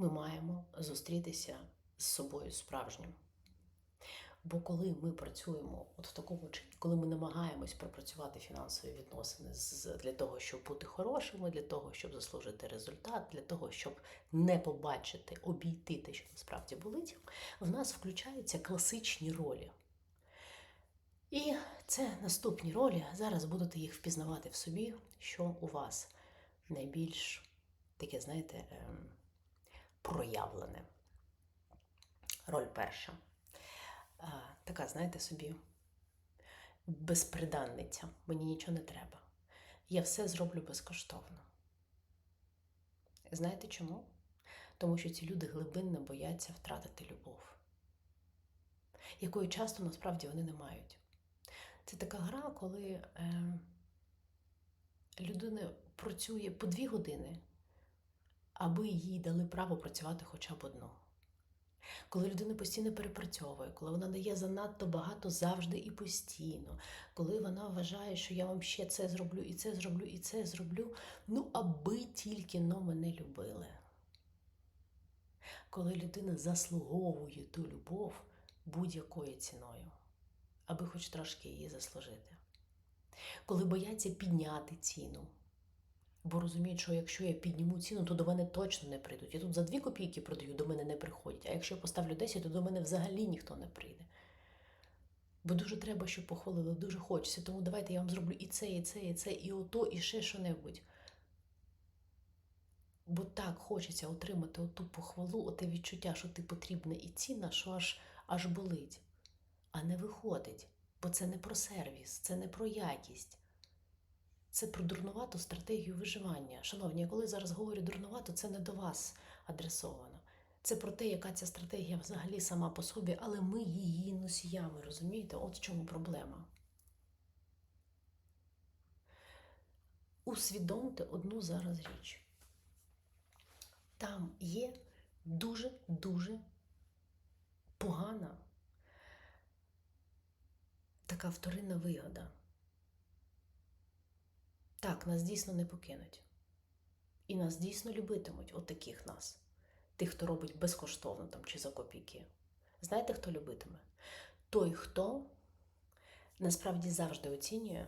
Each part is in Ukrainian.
ми маємо зустрітися з собою справжнім. Бо коли ми працюємо от в такому чині, коли ми намагаємось пропрацювати фінансові відносини для того, щоб бути хорошими, для того, щоб заслужити результат, для того, щоб не побачити, обійти те, що насправді болить, в нас включаються класичні ролі. І це наступні ролі. Зараз будете їх впізнавати в собі, що у вас найбільш таке, знаєте, ем, проявлене. Роль перша. Така, знаєте собі, безприданниця. Мені нічого не треба. Я все зроблю безкоштовно. Знаєте чому? Тому що ці люди глибинно бояться втратити любов, якої часто насправді вони не мають. Це така гра, коли е, людина працює по дві години, аби їй дали право працювати хоча б одну. Коли людина постійно перепрацьовує, коли вона дає занадто багато завжди і постійно, коли вона вважає, що я вам ще це зроблю, і це зроблю, і це зроблю, ну аби тільки но мене любили. Коли людина заслуговує ту любов будь-якою ціною, аби хоч трошки її заслужити. Коли бояться підняти ціну, бо розуміють, що якщо я підніму ціну, то до мене точно не прийдуть. Я тут за дві копійки продаю, до мене не приходять. А якщо я поставлю 10, то до мене взагалі ніхто не прийде. Бо дуже треба, щоб похвалили, дуже хочеться. Тому давайте я вам зроблю і це, і це, і це, і ото, і ще що-небудь. Бо так хочеться отримати оту похвалу, оте відчуття, що ти потрібна і цінна, що аж, аж болить. А не виходить, бо це не про сервіс, це не про якість. Це про дурнувату стратегію виживання. Шановні, я коли зараз говорю дурнувато, це не до вас адресовано. Це про те, яка ця стратегія взагалі сама по собі, але ми її носіями, розумієте? От в чому проблема. Усвідомте одну зараз річ. Там є дуже-дуже погана така вторинна вигода. Так, нас дійсно не покинуть. І нас дійсно любитимуть, от таких нас, тих, хто робить безкоштовно там чи за копійки. Знаєте, хто любитиме? Той, хто насправді завжди оцінює,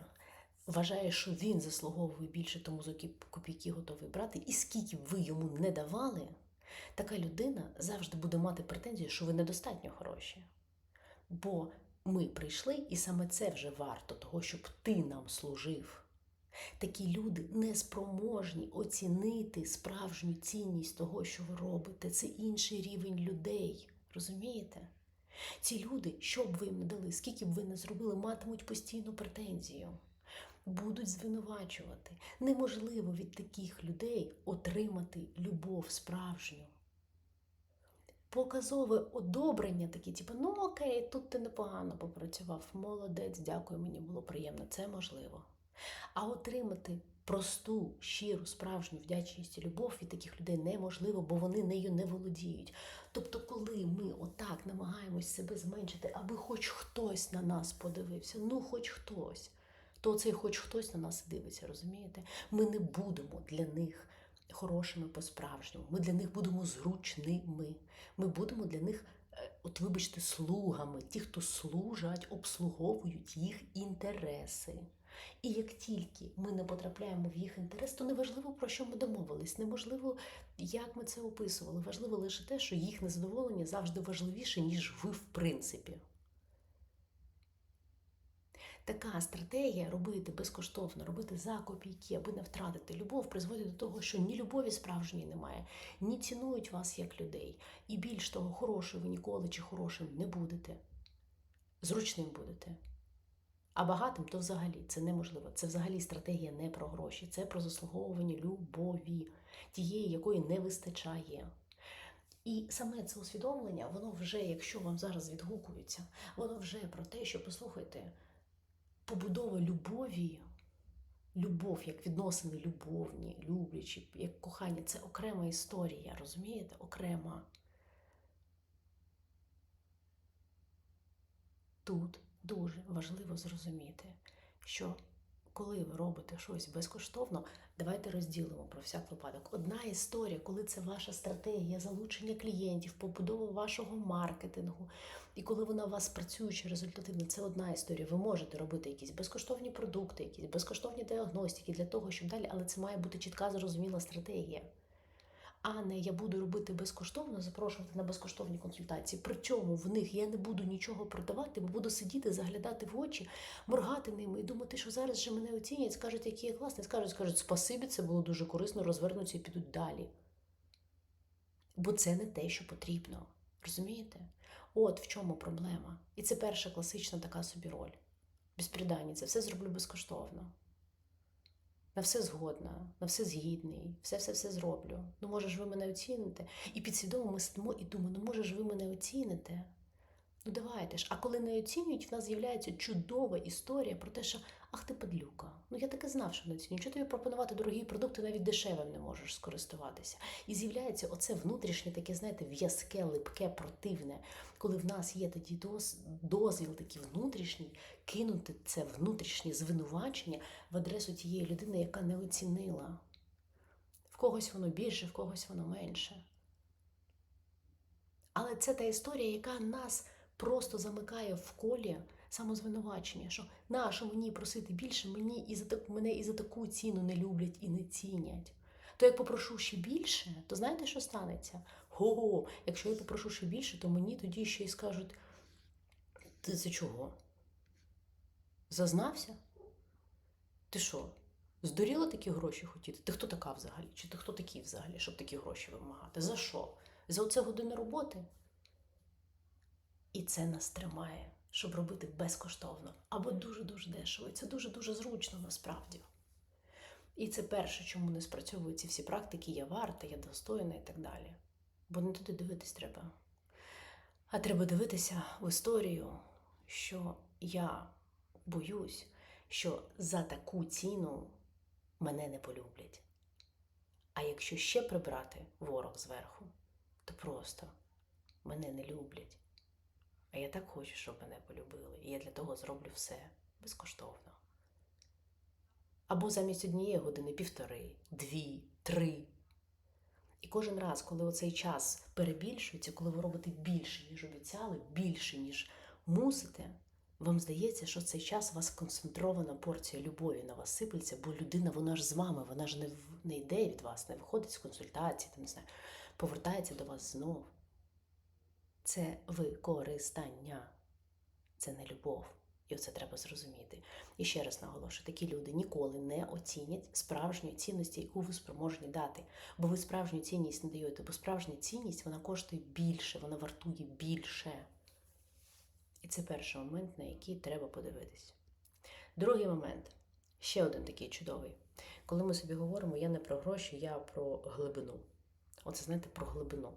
вважає, що він заслуговує більше, тому за копійки готовий брати, і скільки б ви йому не давали, така людина завжди буде мати претензію, що ви недостатньо хороші. Бо ми прийшли, і саме це вже варто того, щоб ти нам служив. Такі люди неспроможні оцінити справжню цінність того, що ви робите. Це інший рівень людей. Розумієте? Ці люди, що б ви їм не дали, скільки б ви не зробили, матимуть постійну претензію, будуть звинувачувати. Неможливо від таких людей отримати любов справжню. Показове одобрення такі, типу, ну окей, тут ти непогано попрацював, молодець, дякую, мені було приємно, це можливо. А отримати просту, щиру, справжню вдячність і любов від таких людей неможливо, бо вони нею не володіють. Тобто, коли ми отак намагаємось себе зменшити, аби хоч хтось на нас подивився, ну хоч хтось, то цей хоч хтось на нас дивиться, розумієте? Ми не будемо для них хорошими по-справжньому. Ми для них будемо зручними. Ми будемо для них. От, вибачте, слугами, ті, хто служать, обслуговують їх інтереси. І як тільки ми не потрапляємо в їх інтерес, то неважливо, про що ми домовились, неможливо, як ми це описували. Важливо лише те, що їх незадоволення завжди важливіше, ніж ви, в принципі. Така стратегія робити безкоштовно, робити за копійки, аби не втратити любов, призводить до того, що ні любові справжньої немає, ні цінують вас як людей. І більш того, хорошою ви ніколи чи хорошим не будете. Зручним будете. А багатим то взагалі це неможливо. Це взагалі стратегія не про гроші, це про заслуговування любові, тієї, якої не вистачає. І саме це усвідомлення, воно вже, якщо вам зараз відгукується, воно вже про те, що послухайте, побудова любові, любов як відносини любовні, люблячі, як кохання це окрема історія, розумієте? Окрема. Тут дуже важливо зрозуміти, що коли ви робите щось безкоштовно, Давайте розділимо про всяк випадок. Одна історія, коли це ваша стратегія залучення клієнтів, побудова вашого маркетингу, і коли вона у вас працююча результативно, це одна історія. Ви можете робити якісь безкоштовні продукти, якісь безкоштовні діагностики для того, щоб далі, але це має бути чітка зрозуміла стратегія. А не я буду робити безкоштовно, запрошувати на безкоштовні консультації. Причому в них я не буду нічого продавати, буду сидіти, заглядати в очі, моргати ними і думати, що зараз же мене оцінять, скажуть, який я класний, скажуть, скажуть, спасибі, це було дуже корисно, розвернуться і підуть далі. Бо це не те, що потрібно. Розумієте? От в чому проблема. І це перша класична така собі роль. Безприданні, це все зроблю безкоштовно. На все згодна, на все згідний, все-все-все зроблю. Ну, може ж ви мене оціните? І підсвідомо ми сидимо і думаємо, ну може ж ви мене оціните? Ну давайте ж. А коли не оцінюють, в нас з'являється чудова історія про те, що ах ти падлюка. Ну я таки знав, що не оцінюють. Чого тобі пропонувати дорогі продукти, навіть дешевим не можеш скористуватися. І з'являється оце внутрішнє таке, знаєте, в'язке, липке, противне, коли в нас є тоді доз, дозвіл такий внутрішній, кинути це внутрішнє звинувачення в адресу тієї людини, яка не оцінила. В когось воно більше, в когось воно менше. Але це та історія, яка нас просто замикає в колі самозвинувачення, що нащо мені просити більше, мені і за таку, мене і за таку ціну не люблять і не цінять. То як попрошу ще більше, то знаєте, що станеться? Го, якщо я попрошу ще більше, то мені тоді ще й скажуть: ти це чого? Зазнався? Ти що? Здуріла такі гроші хотіти? Ти хто така взагалі? Чи ти хто такий взагалі, щоб такі гроші вимагати? За що? За оце години роботи? І це нас тримає, щоб робити безкоштовно або дуже-дуже дешево. І це дуже-дуже зручно насправді. І це перше, чому не спрацьовують ці всі практики, я варта, я достойна і так далі. Бо не туди дивитись треба. А треба дивитися в історію, що я боюсь, що за таку ціну мене не полюблять. А якщо ще прибрати ворог зверху, то просто мене не люблять. А я так хочу, щоб мене полюбили. І я для того зроблю все безкоштовно. Або замість однієї години півтори, дві, три. І кожен раз, коли оцей час перебільшується, коли ви робите більше, ніж обіцяли, більше, ніж мусите, вам здається, що цей час у вас концентрована порція любові на вас сиплеться, бо людина, вона ж з вами, вона ж не, не йде від вас, не виходить з консультації, там, не знаю, повертається до вас знов. Це використання, це не любов. І оце треба зрозуміти. І ще раз наголошую, такі люди ніколи не оцінять справжньої цінності, яку ви спроможні дати. Бо ви справжню цінність не даєте, бо справжня цінність вона коштує більше, вона вартує більше. І це перший момент, на який треба подивитись. Другий момент, ще один такий чудовий. Коли ми собі говоримо, я не про гроші, я про глибину. Оце знаєте про глибину.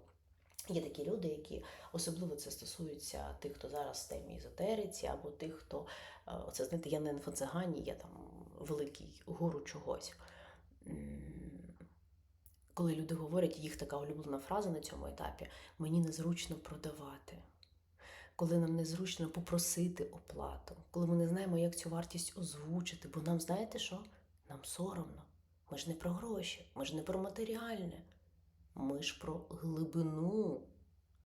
Є такі люди, які особливо це стосується тих, хто зараз в темі езотериці, або тих, хто е, оце знаєте, я не інфоцигані, я там великий гуру чогось. Коли люди говорять, їх така улюблена фраза на цьому етапі: мені незручно продавати. Коли нам незручно попросити оплату, коли ми не знаємо, як цю вартість озвучити, бо нам знаєте що? Нам соромно. Ми ж не про гроші, ми ж не про матеріальне. Ми ж про глибину